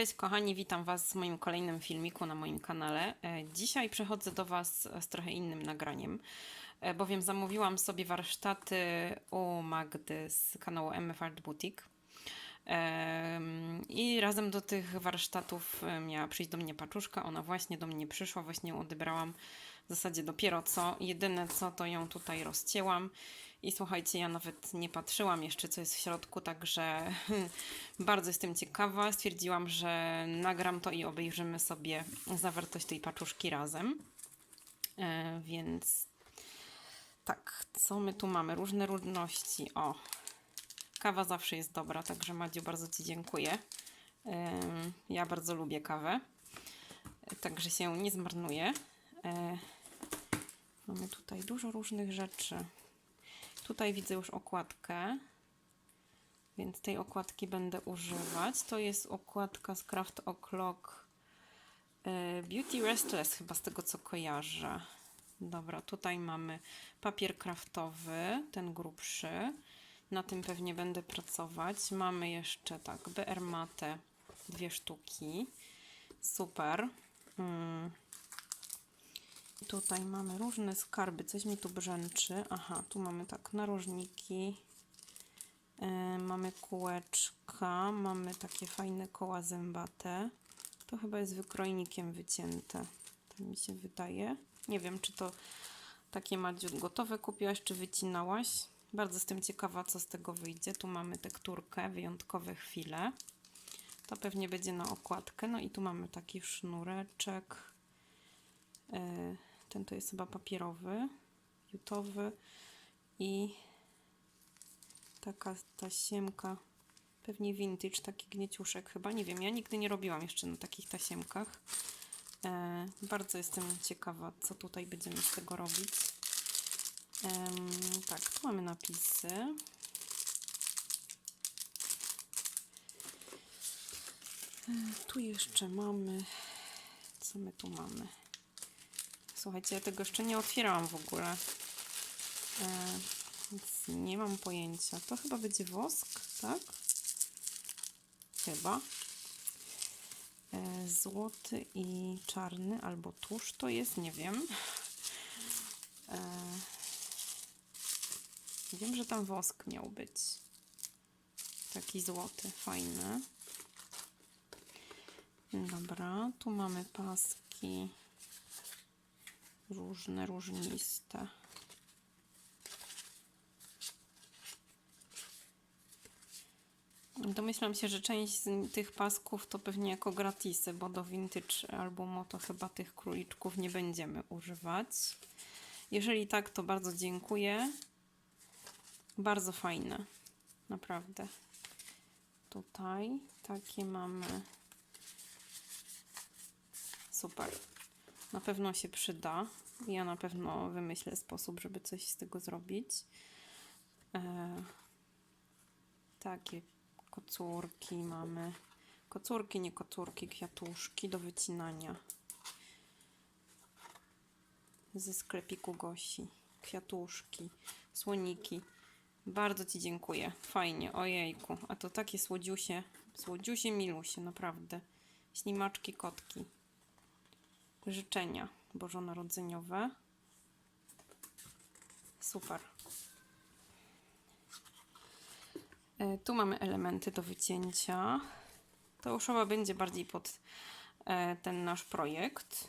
Cześć kochani, witam Was w moim kolejnym filmiku na moim kanale. E, Dzisiaj przechodzę do Was z trochę innym nagraniem, e, bowiem zamówiłam sobie warsztaty u Magdy z kanału MF Art Boutique. I razem do tych warsztatów e, miała przyjść do mnie paczuszka. Ona właśnie do mnie przyszła, właśnie ją odebrałam w zasadzie dopiero co. Jedyne co to ją tutaj rozcięłam. I słuchajcie, ja nawet nie patrzyłam jeszcze, co jest w środku, także bardzo jestem ciekawa. Stwierdziłam, że nagram to i obejrzymy sobie zawartość tej paczuszki razem. E, więc tak, co my tu mamy? Różne różności. O, kawa zawsze jest dobra, także Madziu, bardzo Ci dziękuję. Em, Ja bardzo lubię kawę, e, także się nie zmarnuje. E, Mamy tutaj dużo różnych rzeczy. Tutaj widzę już okładkę, więc tej okładki będę używać. To jest okładka z Craft O'Clock e, Beauty Restless, chyba z tego co kojarzę. Dobra, tutaj mamy papier kraftowy, ten grubszy. Na tym pewnie będę pracować. Mamy jeszcze tak, BR dwie sztuki. Super. Mm. Tutaj mamy różne skarby, coś mi tu brzęczy. Aha, tu mamy tak narożniki, e, mamy kółeczka, mamy takie fajne koła zębate. To chyba jest wykrojnikiem wycięte, tak mi się wydaje. Nie wiem, czy to takie Madziu gotowe kupiłaś, czy wycinałaś. Bardzo jestem ciekawa, co z tego wyjdzie. Tu mamy tekturkę, wyjątkowe chwile. To pewnie będzie na okładkę. No i tu mamy taki sznureczek. E, Ten to jest chyba papierowy, jutowy i taka tasiemka, pewnie vintage, taki gnieciuszek chyba, nie wiem, ja nigdy nie robiłam jeszcze na takich tasiemkach. E, bardzo jestem ciekawa, co tutaj będziemy z tego robić. Em, tak, tu mamy napisy. E, tu jeszcze mamy, co my tu mamy? Słuchajcie, ja tego jeszcze nie otwierałam w ogóle. E, więc nie mam pojęcia. To chyba będzie wosk, tak? Chyba. E, złoty i czarny, albo tusz to jest, nie wiem. E, wiem, że tam wosk miał być. Taki złoty, fajny. Dobra, tu mamy paski różne, różniste. Domyślam się, że część z tych pasków to pewnie jako gratisy, bo do vintage albumu to chyba tych króliczków nie będziemy używać. Jeżeli tak, to bardzo dziękuję. Bardzo fajne. Naprawdę. Tutaj takie mamy. Super. Na pewno się przyda. Ja na pewno wymyślę sposób, żeby coś z tego zrobić. E, takie kocurki mamy. Kocurki, nie kocurki, kwiatuszki do wycinania. Ze sklepiku Gosi. Kwiatuszki, słoniki. Bardzo Ci dziękuję. Fajnie, ojejku. A to takie słodziusie, słodziusie, milusie, naprawdę. Ślimaczki, kotki życzenia bożonarodzeniowe. Super. E, Tu mamy elementy do wycięcia. To już chyba będzie bardziej pod e, ten nasz projekt.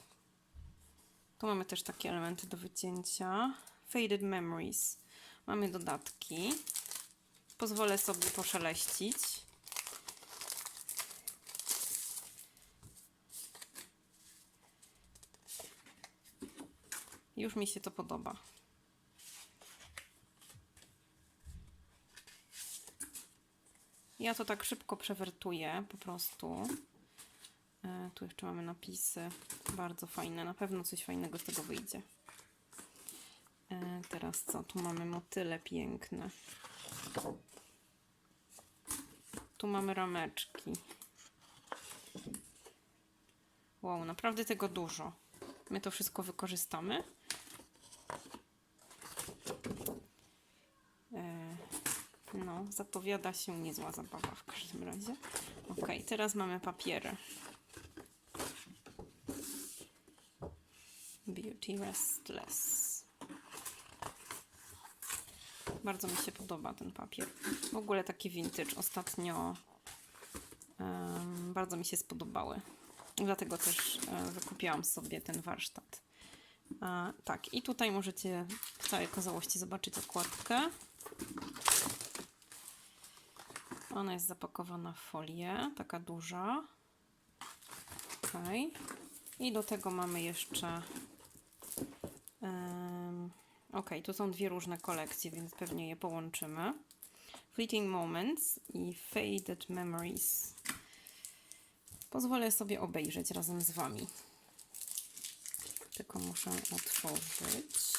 Tu mamy też takie elementy do wycięcia. Faded Memories. Mamy dodatki. Pozwolę sobie poszeleścić. Już mi się to podoba. Ja to tak szybko przewertuję po prostu. E, tu jeszcze mamy napisy. Bardzo fajne. Na pewno coś fajnego z tego wyjdzie. E, teraz co? Tu mamy motyle piękne. Tu mamy rameczki. Wow, naprawdę tego dużo. My to wszystko wykorzystamy. E, Zapowiada się niezła zabawa w każdym razie. Ok, teraz mamy papiery. Beauty Restless. Bardzo mi się podoba ten papier. W ogóle taki vintage ostatnio em, bardzo mi się spodobały. Dlatego też e, wykupiłam sobie ten warsztat. A, tak, i tutaj możecie w całej okazałości zobaczyć okładkę. Ona jest zapakowana w folię, taka duża. Ok. I do tego mamy jeszcze. Um, ok, tu są dwie różne kolekcje, więc pewnie je połączymy. Fleeting Moments i Faded Memories. Pozwolę sobie obejrzeć razem z Wami. Tylko muszę otworzyć.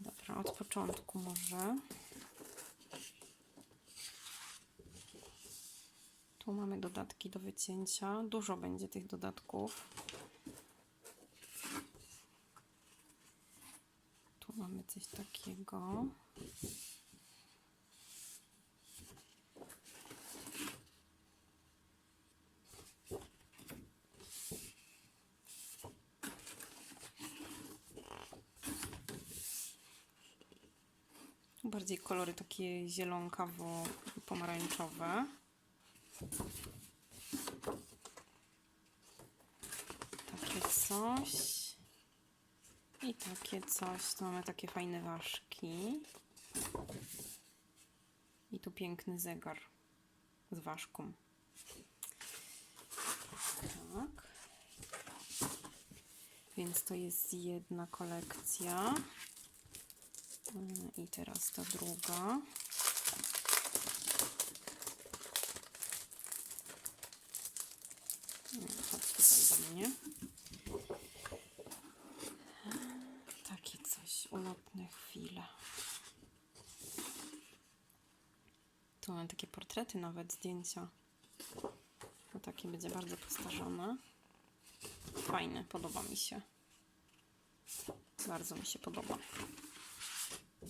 Dobra, od początku może. Tu mamy dodatki do wycięcia. Dużo będzie tych dodatków. Tu mamy coś takiego. Bardziej kolory takie zielonkawo-pomarańczowe. Takie coś. I takie coś. Tu mamy takie fajne ważki. I tu piękny zegar z ważką. Tak. Więc to jest jedna kolekcja. I teraz ta druga. Chodź tutaj do mnie. Takie coś, ulotne chwile. Tu mam takie portrety, nawet zdjęcia. To takie będzie bardzo postarzone. Fajne, podoba mi się. Bardzo mi się podoba. Tu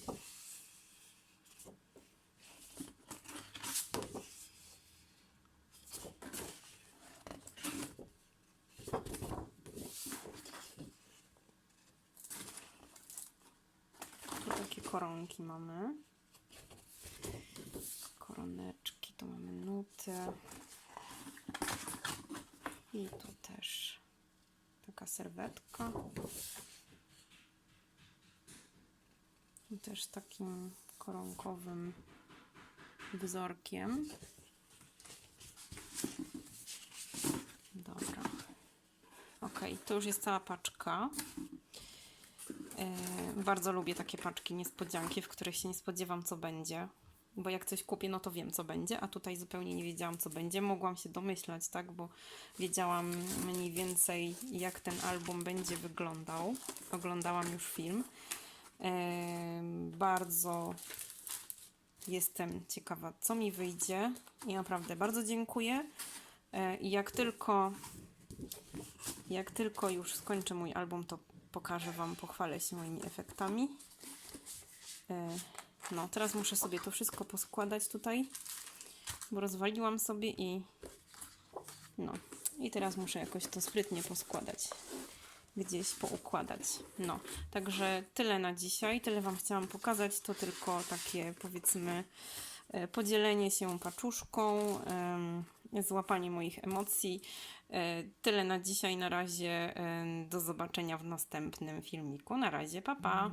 takie koronki mamy. Koroneczki, tu mamy nuty. I tu też taka serwetka. I też takim koronkowym wzorkiem. Dobra. Ok, to już jest cała paczka. E, bardzo lubię takie paczki niespodzianki, w których się nie spodziewam, co będzie. Bo jak coś kupię, no to wiem, co będzie, a tutaj zupełnie nie wiedziałam, co będzie. Mogłam się domyślać, tak, bo wiedziałam mniej więcej, jak ten album będzie wyglądał. Oglądałam już film. Bardzo jestem ciekawa, co mi wyjdzie. I naprawdę bardzo dziękuję. E, I jak tylko jak tylko już skończę mój album, to pokażę Wam, pochwalę się moimi efektami. E, No, teraz muszę sobie to wszystko poskładać tutaj, bo rozwaliłam sobie i no, i teraz muszę jakoś to sprytnie poskładać, gdzieś poukładać. No, także tyle na dzisiaj, tyle Wam chciałam pokazać, to tylko takie powiedzmy e, podzielenie się paczuszką, złapanie moich emocji. E, Tyle na dzisiaj, na razie. Do zobaczenia w następnym filmiku. Na razie, pa pa!